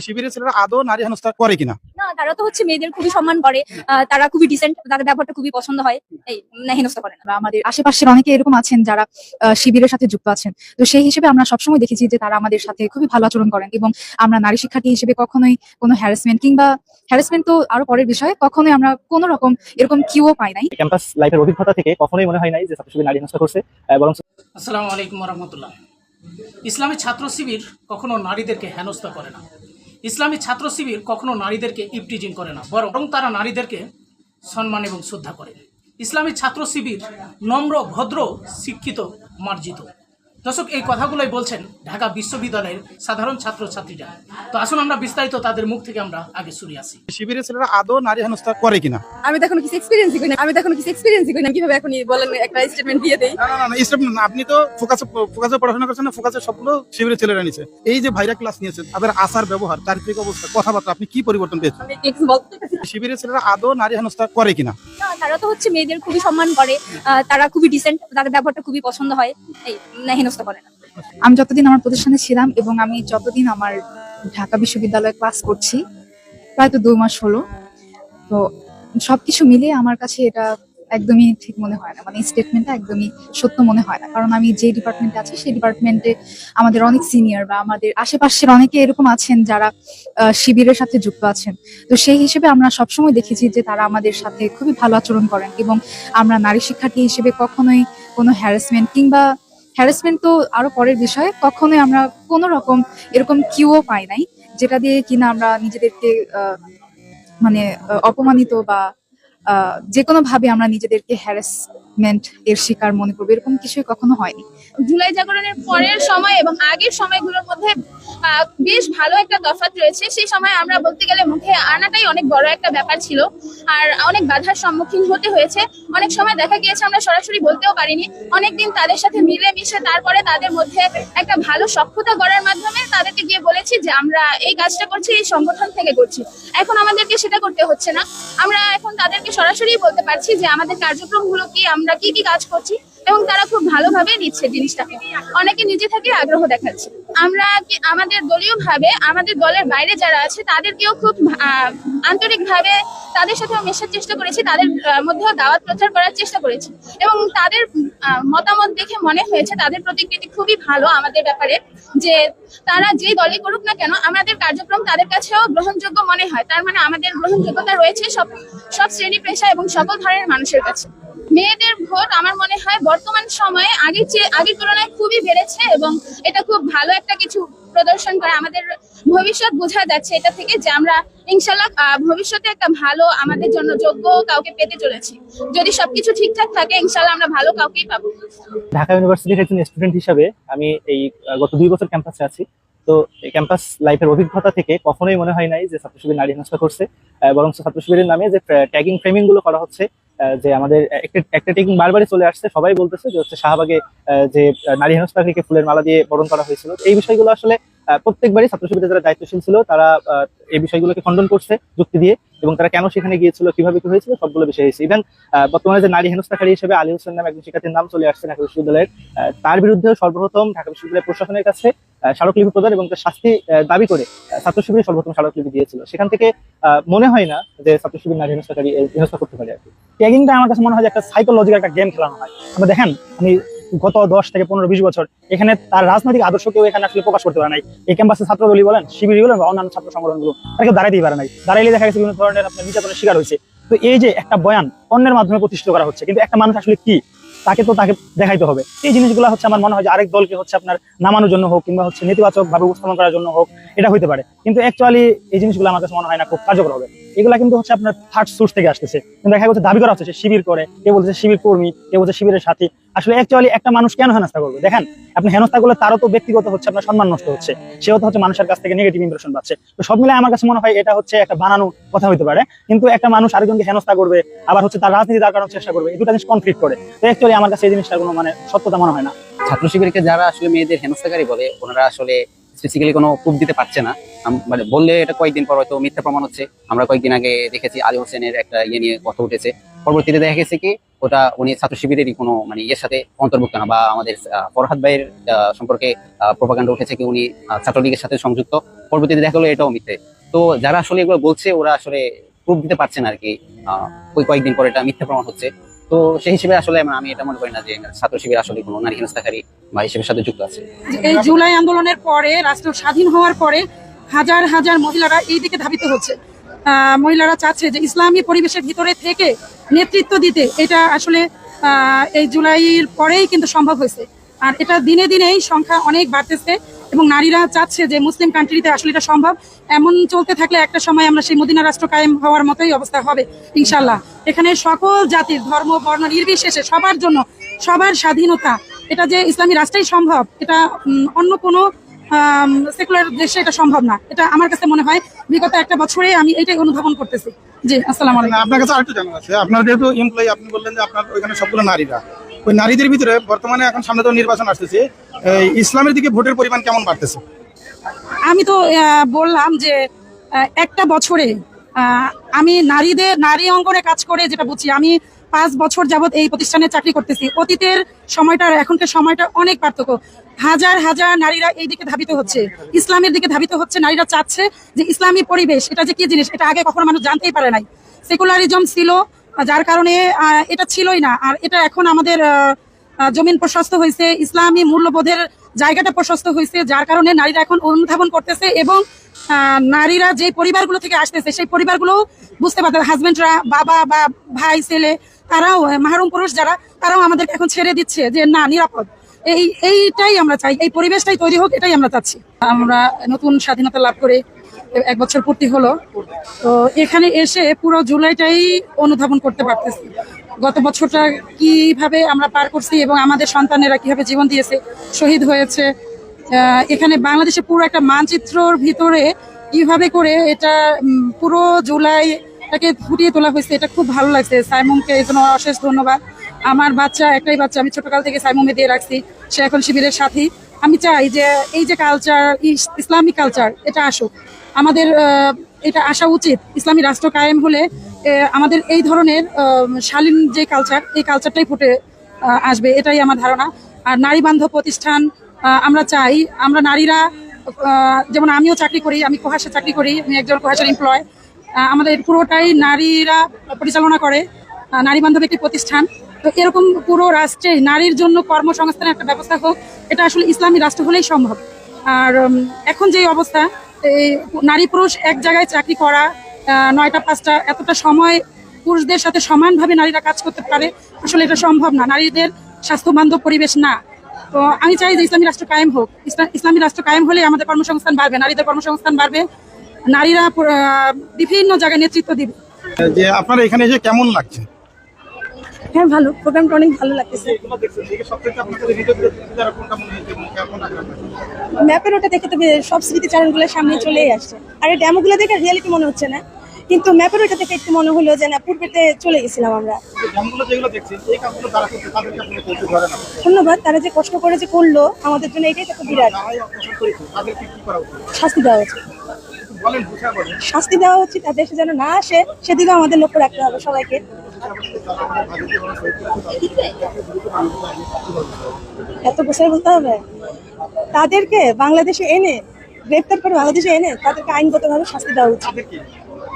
শিবিরের ছেলেরা আদৌ নারী হেনস্থা করে কিনা? না তারা তো হচ্ছে মেয়েদের খুবই সম্মান করে। আহ, তারা খুবই ডিসেন্ট তাদের ব্যবহারটা খুবই পছন্দ হয়। এই না হেনস্থা করে না। আমাদের আশেপাশের অনেকে এরকম আছেন যারা আহ, শিবিরের সাথে যুক্ত আছেন। তো সেই হিসেবে আমরা সবসময় দেখেছি যে তারা আমাদের সাথে খুবই ভালো আচরণ করেন এবং আমরা নারী শিক্ষার্থী হিসেবে কখনোই কোনো হ্যারাসমেন্ট কিংবা হ্যারাসমেন্ট তো আরও পরের বিষয় কখনোই আমরা কোনো রকম এরকম কিউও পাই নাই। ক্যাম্পাস লাইফের অভিজ্ঞতা থেকে কখনোই মনে হয় নাই যে ছাত্রছাত্রী নারী হেনস্থা করছে বরং আসসালামু আলাইকুম রহমতুল্লাহ। ইসলামী ছাত্র শিবির কখনো নারীদেরকে হেনস্থা করে না। ইসলামী ছাত্র শিবির কখনো নারীদেরকে ইপটিজিং করে না, বরং তারা নারীদেরকে সম্মান এবং শ্রদ্ধা করে। ইসলামী ছাত্র শিবির নম্র, ভদ্র, শিক্ষিত, মার্জিত। দর্শক এই কথাগুলোই বলছেন ঢাকা বিশ্ববিদ্যালয়ের সাধারণ ছাত্রছাত্রীরা। তো আসুন আমরা বিস্তারিত তাদের মুখ থেকে আমরা আগে শুনে আসি। শিবিরের ছেলেরা আদৌ নারী হেনস্থা করে কিনা? আমি তো এখনও কিছু এক্সপিরিয়েন্সই করি না। আমি তো এখনও কিছু এক্সপিরিয়েন্সই করি না। কীভাবে এখন বলেন একটা স্টেটমেন্ট দিয়ে দেই? না না না, না, আপনি তো ফোকাসে ফোকাসে পড়াশোনা করছেন না ফোকাসে সবগুলো শিবিরের ছেলেরা নিছে এই যে ভাইরা ক্লাস নিয়েছে তাদের আচার ব্যবহার চারিত্রিক অবস্থা কথাবার্তা আপনি কি পরিবর্তন পেয়েছেন। শিবিরের ছেলেরা আদৌ নারী হেনস্থা করে কিনা? না তারা তো হচ্ছে মেয়েদের খুবই সম্মান করে। আহ, তারা খুবই ডিসেন্ট তাদের ব্যবহারটা খুবই পছন্দ হয়। এই হেনস্থা করে না। আমি যতদিন আমার প্রতিষ্ঠানে ছিলাম এবং আমি যতদিন আমার ঢাকা বিশ্ববিদ্যালয়ে ক্লাস করছি, প্রায় তো দুই মাস হলো। তো সবকিছু মিলিয়ে আমার কাছে এটা একদমই ঠিক মনে হয় না। মানে স্টেটমেন্টটা একদমই সত্য মনে হয় না। কারণ আমি যে ডিপার্টমেন্টে আছি, সেই ডিপার্টমেন্টে আমাদের অনেক সিনিয়র বা আমাদের আশেপাশের অনেকে এরকম আছেন যারা শিবিরের সাথে যুক্ত আছেন। তো সেই হিসেবে আমরা সবসময় দেখেছি যে তারা আমাদের সাথে খুবই ভালো আচরণ করেন এবং আমরা নারী শিক্ষার্থী হিসেবে কখনোই কোনো হ্যারাসমেন্ট কিংবা হ্যারাসমেন্ট তো আরও পরের বিষয়। কখনোই আমরা কোনো রকম এরকম কিউও পাই নাই, যেটা দিয়ে কিনা আমরা নিজেদেরকে মানে অপমানিত বা যে কোনো ভাবে আমরা নিজেদেরকে হ্যারাসমেন্ট এর শিকার মনে করব, এরকম কিছুই কখনো হয়নি। জুলাই জাগরণের পরের সময় এবং আগের সময়গুলোর মধ্যে বেশ ভালো একটা তফাৎ রয়েছে। সেই সময় আমরা বলতে গেলে মুখে আনাটাই অনেক বড় একটা ব্যাপার ছিল, আর অনেক বাধার সম্মুখীন হতে হয়েছে। অনেক সময় দেখা গিয়েছে, আমরা সরাসরি বলতেও পারিনি। অনেকদিন তাদের সাথে মিলে মিশে তারপরে তাদের মধ্যে একটা ভালো সক্ষতা গড়ার মাধ্যমে তাদেরকে গিয়ে বলেছি যে, আমরা এই কাজটা করছি, এই সংগঠন থেকে করছি। এখন আমাদেরকে সেটা করতে হচ্ছে না। আমরা এখন তাদেরকে সরাসরি বলতে পারছি যে, আমাদের কার্যক্রমগুলো কি আমরা কি কি কাজ করছি এবং তারা খুব ভালোভাবে নিচ্ছে জিনিসটাকে। অনেকে নিজে থেকে আগ্রহ দেখাচ্ছে। আমরা আমাদের দলীয় ভাবে আমাদের দলের বাইরে যারা আছে, তাদেরকেও খুব আন্তরিকভাবে তাদের সাথেও মেশার চেষ্টা করেছি, তাদের মধ্যেও দাওয়াত প্রচার করার চেষ্টা করেছি। এবং তাদের মতামত দেখে মনে হয়েছে, তাদের প্রতিকৃতি খুবই ভালো আমাদের ব্যাপারে, যে তারা যে দলে করুক না কেন, আমাদের কার্যক্রম তাদের কাছেও গ্রহণযোগ্য মনে হয়। তার মানে আমাদের গ্রহণযোগ্যতা রয়েছে সব সব শ্রেণি পেশা এবং সকল ধরনের মানুষের কাছে। মেয়েদের ভোট আমার মনে হয় বর্তমান সময়ে আগের চেয়ে আগের তুলনায় খুবই বেড়েছে এবং এটা খুব ভালো একটা কিছু প্রদর্শন করে। আমাদের ভবিষ্যৎ বোঝা যাচ্ছে এটা থেকে যে আমরা ইনশাল্লাহ ভবিষ্যতে একটা ভালো, আমাদের জন্য যোগ্য কাউকে পেতে চলেছি। যদি সবকিছু ঠিকঠাক থাকে ইনশাল্লাহ আমরা ভালো কাউকেই পাবো। ঢাকা ইউনিভার্সিটির একজন স্টুডেন্ট হিসাবে আমি এই গত দুই বছর ক্যাম্পাসে আছি। তো ক্যাম্পাস লাইফের অভিজ্ঞতা থেকে কখনোই মনে হয় নাই যে ছাত্র শিবির নারী হেনস্থা করছে। বরং ছাত্র শিবিরের নামে যে ট্যাগিং ফ্রেমিংগুলো করা হচ্ছে যে আমাদের একটা ট্যাগিং বারবারই চলে আসছে, সবাই বলতেছে যে হচ্ছে শাহবাগে যে নারী হেনস্থাকে ফুলের মালা দিয়ে বরণ করা হয়েছিল। এই বিষয়গুলো আসলে প্রত্যেকবারই ছাত্র যারা দায়িত্বশীল ছিল, তারা এই বিষয়গুলোকে খণ্ডন করছে যুক্তি দিয়ে এবং তারা কেন সেখানে গিয়েছিল, কীভাবে কি হয়েছিল, সবগুলো বিষয় হয়েছে। ইভেন বর্তমানে যে নারী হেনস্থাকারী হিসেবে আলী হোসেন নামে একজন শিক্ষার্থীর নাম চলে আসছে ঢাকা বিশ্ববিদ্যালয়ের তার বিরুদ্ধেও সর্বপ্রথম ঢাকা বিশ্ববিদ্যালয় প্রশাসনের কাছে স্মারকলিপি প্রদান এবং তার শাস্তি দাবি করে ছাত্র শিবির সর্বপ্রথম স্মারকলিপি দিয়েছিল। সেখান থেকে মনে হয় না যে ছাত্র শিবির নারী হেনস্থাকারী হেনস্থা করতে পারে আর কি। ট্যাগিংটা আমার কাছে মনে হয় একটা সাইকোলজিক্যাল একটা গেম খেলানো হয়। আমরা দেখেন, আমি গত দশ থেকে পনেরো, বিশ বছর এখানে তার রাজনৈতিক আদর্শকেও এখানে আসলে প্রকাশ করতে পারে নাই। এই ক্যাম্পাসে ছাত্রদলই বলেন শিবির বলেন বা অন্যান্য ছাত্র সংগঠনগুলো, তারা কেউ দাঁড়াইতেই পারে নাই। দাঁড়াইলে দেখা গেছে বিভিন্ন ধরনের আপনার নির্যাতনের শিকার হয়েছে। তো এই যে একটা বয়ান অন্যের মাধ্যমে প্রতিষ্ঠিত করা হচ্ছে, কিন্তু একটা মানুষ আসলে কি? তাকে তো তাকে দেখাইতে হবে। এই জিনিসগুলো হচ্ছে আমার মনে হয় যে আরেক দলকে হচ্ছে আপনার নামানোর জন্য হোক কিংবা হচ্ছে নেতিবাচক ভাবে উপস্থাপন করার জন্য হোক, এটা হইতে পারে। কিন্তু অ্যাকচুয়ালি এই জিনিসগুলো আমার কাছে মনে হয় না খুব কার্যকর হবে। এগুলা কিন্তু হচ্ছে আপনার থার্ড সোর্স থেকে আসতেছে। দেখা যাচ্ছে দাবি করা হচ্ছে শিবির করে, কেউ বলছে শিবির কর্মী, কেউ বলছে শিবিরের সাথী। আসলে অ্যাকচুয়ালি একটা মানুষ কেন হেনস্থা করবে? দেখেন, আপনি হেনস্থা করলে তারও তো ব্যক্তিগত হচ্ছে আপনার সম্মান নষ্ট হচ্ছে। সেও তো হচ্ছে মানুষের কাছ থেকে নেগেটিভ ইমপ্রেশন পাচ্ছে। তো সব মিলে আমার কাছে মনে হয় এটা হচ্ছে একটা বানানো কথা হইতে পারে। কিন্তু একটা মানুষ আরেকজনকে হেনস্থা করবে, আবার হচ্ছে তার রাজনীতি দাঁড় করানোর চেষ্টা করবে দুটা জিনিস কনফ্লিক্ট করে। তো অ্যাকচুয়ালি আমার কাছে এই জিনিসটার কোনো মানে সত্যতা মনে হয় না। ছাত্র শিবিরকে যারা আসলে মেয়েদের হেনস্থাকারী বলে, ওনারা আসলে স্পেসিক্যালি কোনো প্রুফ দিতে পারছে না। মানে বললে এটা কয়েকদিন পর হয়তো মিথ্যা প্রমাণ হচ্ছে। আমরা কয়েকদিন আগে দেখেছি আলী হোসেনের একটা ইয়ে নিয়ে কথা উঠেছে। পরবর্তীতে দেখা গেছে কি, ওটা উনি ছাত্র শিবিরেরই কোনো মানে ইয়ের সাথে অন্তর্ভুক্ত না বা আমাদের ফরহাদ ভাইয়ের সম্পর্কে প্রোপাগান্ডা উঠেছে কি উনি ছাত্রলীগের সাথে সংযুক্ত। পরবর্তীতে দেখা গেলো এটাও মিথ্যে। তো যারা আসলে এগুলো বলছে, ওরা আসলে প্রুফ দিতে পারছে না আর কি। ওই কয়েকদিন পরে এটা মিথ্যা প্রমাণ হচ্ছে। তো সেই হিসেবে আসলে আমি- এটা মনে করি না যে ছাত্র শিবির আসলে কোনো নারী হেনস্থাকারী বা হিসেবের সাথে যুক্ত আছে। এই জুলাই আন্দোলনের পরে, রাষ্ট্র স্বাধীন হওয়ার পরে হাজার হাজার মহিলারা এই দিকে ধাবিত হচ্ছে। মহিলারা চাচ্ছে যে ইসলামী পরিবেশের ভিতরে থেকে নেতৃত্ব দিতে। এটা আসলে এই জুলাইয়ের পরেই কিন্তু সম্ভব হয়েছে। আর এটা দিনে দিনেই সংখ্যা অনেক বাড়তেছে। এবং নারীরা চাচ্ছে যে মুসলিম কান্ট্রিতে আসলে এটা সম্ভব। এমন চলতে থাকলে একটা সময় আমরা সেই মদিনা রাষ্ট্র কায়েম হওয়ার মতোই অবস্থা হবে ইনশাল্লাহ এখানে সকল জাতির ধর্ম, বর্ণ নির্বিশেষে সবার জন্য সবার স্বাধীনতা, এটা যে ইসলামী রাষ্ট্রেই সম্ভব, এটা অন্য কোনো সেকুলার দেশে এটা সম্ভব না। এটা আমার কাছে মনে হয়, বিগত একটা বছরে আমি এটাই অনুধাবন করতেছি। জি, আসসালাম আপনার কাছে আরেকটু জানার আছে। আপনার যেহেতু এমপ্লয়ি আপনি বললেন যে আপনার ওইখানে সবগুলো নারীরা। ওই নারীদের ভিতরে বর্তমানে এখন সামনে তো নির্বাচন আসতেছে ইসলামের দিকে ভোটের পরিমাণ কেমন বাড়তেছে? আমি তো বললাম যে একটা বছরে আমি নারীদের, নারী অঙ্গনে কাজ করে যেটা বুঝছি, আমি পাঁচ বছর যাবত এই প্রতিষ্ঠানে চাকরি করতেছি। অতীতের সময়টা আর এখনকার সময়টা অনেক পার্থক্য। হাজার হাজার নারীরা এই দিকে ধাবিত হচ্ছে। ইসলামের দিকে ধাবিত হচ্ছে, নারীরা চাচ্ছে যে ইসলামী পরিবেশ, এটা যে কি জিনিস, এটা আগে কখনো মানুষ জানতেই পারে নাই। সেকুলারিজম ছিল যার কারণে এটা ছিলই না। আর এটা এখন আমাদের জমিন প্রশস্ত হয়েছে, ইসলামী মূল্যবোধের জায়গাটা প্রশস্ত হয়েছে, যার কারণে নারীরা এখন অনুধাবন করতেছে এবং নারীরা যে পরিবারগুলো থেকে আসতেছে, সেই পরিবারগুলো বুঝতে পারতে হাজবেন্ডরা বাবা বা ভাই, ছেলে, তারাও মাহরুম পুরুষ যারা, তারাও আমাদেরকে এখন ছেড়ে দিচ্ছে যে না, নিরাপদ। এই, এইটাই আমরা চাই, এই পরিবেশটাই তৈরি হোক, এটাই আমরা চাচ্ছি। আমরা নতুন স্বাধীনতা লাভ করে এক বছর পূর্তি হলো। তো এখানে এসে পুরো জুলাইটাই অনুধাবন করতে পারতেছি। গত বছরটা কীভাবে আমরা পার করছি এবং আমাদের সন্তানেরা কীভাবে জীবন দিয়েছে, শহীদ হয়েছে এখানে বাংলাদেশে পুরো একটা মানচিত্রর ভিতরে কীভাবে করে এটা পুরো জুলাই জুলাইটাকে ফুটিয়ে তোলা হয়েছে, এটা খুব ভালো লাগছে। সাইমুমকে এই জন্য অশেষ ধন্যবাদ। আমার বাচ্চা, একটাই বাচ্চা, আমি ছোটকাল থেকে সাইমুমে দিয়ে রাখছি। সে এখন শিবিরের সাথী। আমি চাই যে এই যে কালচার ইসলামিক কালচার এটা আসুক। আমাদের এটা আসা উচিত। ইসলামী রাষ্ট্র কায়েম হলে আমাদের এই ধরনের শালীন যে কালচার এই কালচারটাই ফুটে আসবে। এটাই আমার ধারণা। আর নারী বান্ধব প্রতিষ্ঠান আমরা চাই, আমরা নারীরা যেমন আমিও চাকরি করি, আমি কোহাসে চাকরি করি, আমি একজন কোহাসের এমপ্লয় আমাদের পুরোটাই নারীরা পরিচালনা করে নারী বান্ধব একটি প্রতিষ্ঠান। তো এরকম পুরো রাষ্ট্রে নারীর জন্য কর্মসংস্থানের একটা ব্যবস্থা হোক, এটা আসলে ইসলামী রাষ্ট্র হলেই সম্ভব। আর এখন যে অবস্থা এই নারী পুরুষ এক জায়গায় চাকরি করা নয়টা, পাঁচটা, এতটা সময় পুরুষদের সাথে সমানভাবে নারীরা কাজ করতে পারে, আসলে এটা সম্ভব না। নারীদের স্বাস্থ্য বান্ধব পরিবেশ না। তো আমি চাই যে ইসলামী রাষ্ট্র কায়েম হোক। ইসলাম- ইসলামী রাষ্ট্র কায়েম হলে আমাদের কর্মসংস্থান বাড়বে, নারীদের কর্মসংস্থান বাড়বে। নারীরা বিভিন্ন জায়গায় নেতৃত্ব দিবে। যে আপনার এখানে এসে কেমন লাগছে? হ্যাঁ ভালো। প্রোগ্রামটা অনেক ভালো লাগতেছে। ম্যাপের ওটা দেখে তো বে- সব স্মৃতিচারণগুলো সামনে চলেই আসছে। আর এই ড্যামোগুলো দেখে রিয়েলিটি মনে হচ্ছে না। কিন্তু ম্যাপের ওটা দেখে একটু মনে হলো যে না, পূর্বেতে চলে গেছিলাম আমরা। ধন্যবাদ, তারা যে কষ্ট করে যে করল, আমাদের জন্য এটাই তো বিরাট। শাস্তি দেওয়া উচিত। শাস্তি দেওয়া উচিত দেশে যেন না আসে, সেদিকেও আমাদের লক্ষ্য রাখতে হবে সবাইকে। এত বছর বলতে হবে? তাদেরকে বাংলাদেশে এনে গ্রেপ্তার করে বাংলাদেশে এনে তাদেরকে আইনগতভাবে শাস্তি দেওয়া উচিত।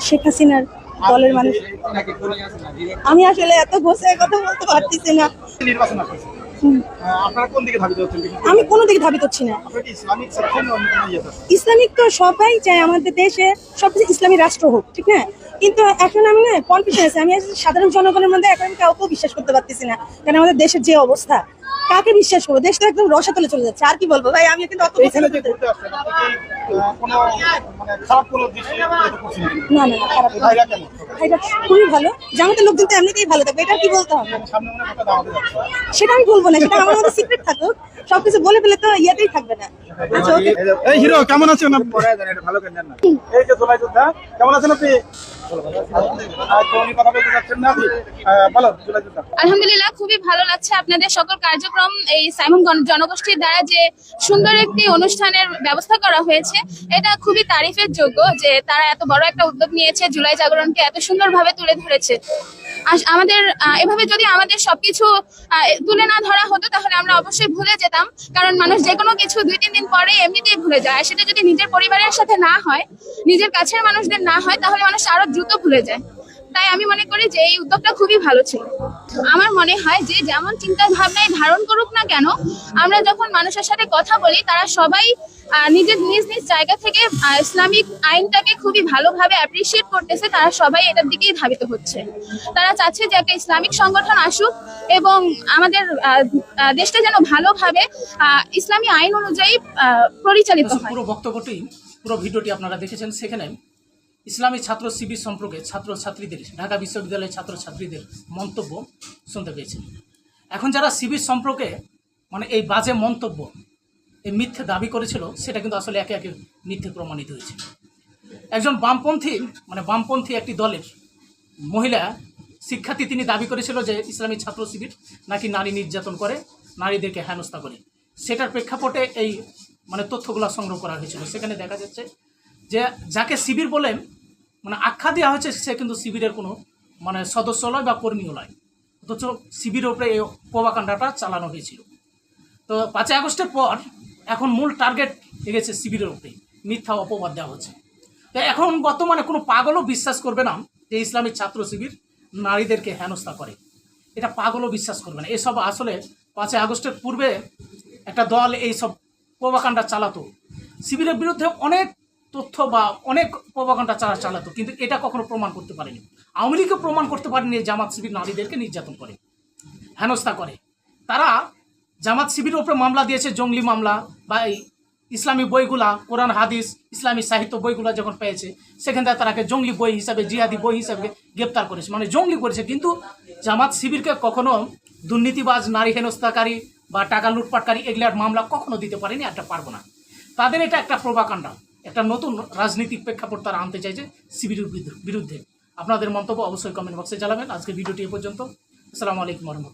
শেখ হাসিনার দলের মানুষ। আমি আসলে এত বসে কথা বলতে পারতেছি না। আমি কোনো দিকে ধাবিত হচ্ছি না। আছেন? ইসলামিক তো সবাই চায় আমাদের দেশে সবকিছু ইসলামী রাষ্ট্র হোক ঠিক না? কিন্তু এখন আমি না কনফিউশন আছে। আমি সাধারণ জনগণের মধ্যে এখন আমি কাউকেও বিশ্বাস করতে পারতেছি না। কারণ আমাদের দেশের যে অবস্থা কাকে বিশ্বাস করব? দেশটা একদম রসাতলে চলে যাচ্ছে। আর কি বলব? ভাই আমি কিন্তু অত মানে? না না না, খারাপ খুবই ভালো। জামাতের লোকজন তো এমনিতেই ভালো থাকবে এটা কি বলতে হবে? সেটা আমি বলব না সেটা আমার মধ্যে সিক্রেট থাকুক। সবকিছু বলে ফেলে তো ইয়েতেই থাকবে না। আচ্ছা ওকে। এই হিরো কেমন আছেন আপনি? এই যে কেমন আছেন আপনি? আলহামদুলিল্লাহ, খুবই ভালো লাগছে আপনাদের সকল কার্যক্রম এই সাইমন জনগোষ্ঠীর দ্বারা যে সুন্দর একটি অনুষ্ঠানের ব্যবস্থা করা হয়েছে, এটা খুবই তারিফের যোগ্য যে তারা এত বড় একটা উদ্যোগ নিয়েছে, জুলাই জাগরণকে এত সুন্দরভাবে তুলে ধরেছে। আমাদের এভাবে যদি আমাদের সবকিছু তুলে না ধরা হতো, তাহলে আমরা অবশ্যই ভুলে যেতাম। কারণ মানুষ যে কোনো কিছু দুই তিন দিন পরে এমনিতেই ভুলে যায়। সেটা যদি নিজের পরিবারের সাথে না হয়, নিজের কাছের মানুষদের না হয়, তাহলে মানুষ আরও দ্রুত ভুলে যায়। তাই আমি মনে করি যে এই উদ্যোগটা খুবই ভালো ছিল। আমার মনে হয় যে যেমন চিন্তা ভাবনায় ধারণ করুক না কেন, আমরা যখন মানুষের সাথে কথা বলি, তারা সবাই নিজের নিজ নিজ জায়গা থেকে ইসলামিক আইনটাকে খুবই ভালোভাবে অ্যাপ্রিসিয়েট করতেছে, তারা সবাই এটার দিকেই ধাবিত হচ্ছে। তারা চাচ্ছে যে একটা ইসলামিক সংগঠন আসুক এবং আমাদের দেশটা যেন ভালোভাবে ইসলামী আইন অনুযায়ী পরিচালিত হয়। পুরো বক্তব্যটি, পুরো ভিডিওটি আপনারা দেখেছেন সেখানে। ইসলামী ছাত্র শিবির সম্পর্কে ছাত্র ছাত্রীদের ঢাকা বিশ্ববিদ্যালয়ের ছাত্র ছাত্রীদের মন্তব্য শুনতে পেয়েছেন। এখন যারা শিবির সম্পর্কে মানে এই বাজে মন্তব্য, এই মিথ্যে দাবি করেছিল, সেটা কিন্তু আসলে একে একে মিথ্যে প্রমাণিত হয়েছে। একজন বামপন্থী মানে বামপন্থী একটি দলের মহিলা শিক্ষার্থী, তিনি দাবি করেছিল যে ইসলামী ছাত্র শিবির নাকি নারী নির্যাতন করে, নারীদেরকে হেনস্থা করে। সেটার প্রেক্ষাপটে এই মানে তথ্যগুলো সংগ্রহ করা হয়েছিল। সেখানে দেখা যাচ্ছে যে, যাকে শিবির বলে মানে আখ্যা দেওয়া হয়েছে সে কিন্তু শিবিরের কোনো মানে সদস্য নয় বা কর্মীও নয়। অথচ শিবিরের উপরে এই প্রবাকাণ্ডাটা চালানো হয়েছিল। তো পাঁচই আগস্টের পর এখন মূল টার্গেট লেগেছে শিবিরের উপরে মিথ্যা অপবাদ দেওয়া হচ্ছে। তো এখন বর্তমানে কোনো পাগলও বিশ্বাস করবে না যে ইসলামী ছাত্র শিবির নারীদেরকে হেনস্থা করে। এটা পাগলও বিশ্বাস করবে না। এসব আসলে পাঁচই আগস্টের পূর্বে একটা দল এই সব চালাতো। শিবিরের বিরুদ্ধে অনেক তথ্য বা অনেক প্রবাকাণ্ডা চালা চালাতো, কিন্তু এটা কখনো প্রমাণ করতে পারেনি। আওয়ামী লীগও প্রমাণ করতে পারেনি জামাত শিবির নারীদেরকে নির্যাতন করে, হেনস্থা করে। তারা জামাত শিবিরের ওপরে মামলা দিয়েছে, জঙ্গলি মামলা বা এই ইসলামী বইগুলা, কোরআন, হাদিস, ইসলামী সাহিত্য বইগুলা যখন পেয়েছে, সেখান থেকে তারাকে জঙ্গলি বই হিসাবে, জিহাদি বই হিসাবে গ্রেপ্তার করেছে। মানে জঙ্গলি করেছে, কিন্তু জামাত শিবিরকে কখনো দুর্নীতিবাজ, নারী হেনস্থাকারী বা টাকা লুটপাটকারী এগুলার মামলা কখনো দিতে পারেনি একটা পারব না। তাদের এটা একটা প্রভাকাণ্ডা। একটা নতুন রাজনৈতিক প্রেক্ষাপট তারা আনতে চাইছে শিবিরের বিরুদ্ধে- আপনাদের মন্তব্য অবশ্যই কমেন্ট বক্সে জানাবেন। আজকে ভিডিওটি এ পর্যন্ত। আসসালামু আলাইকুম রহমতুল্লাহ।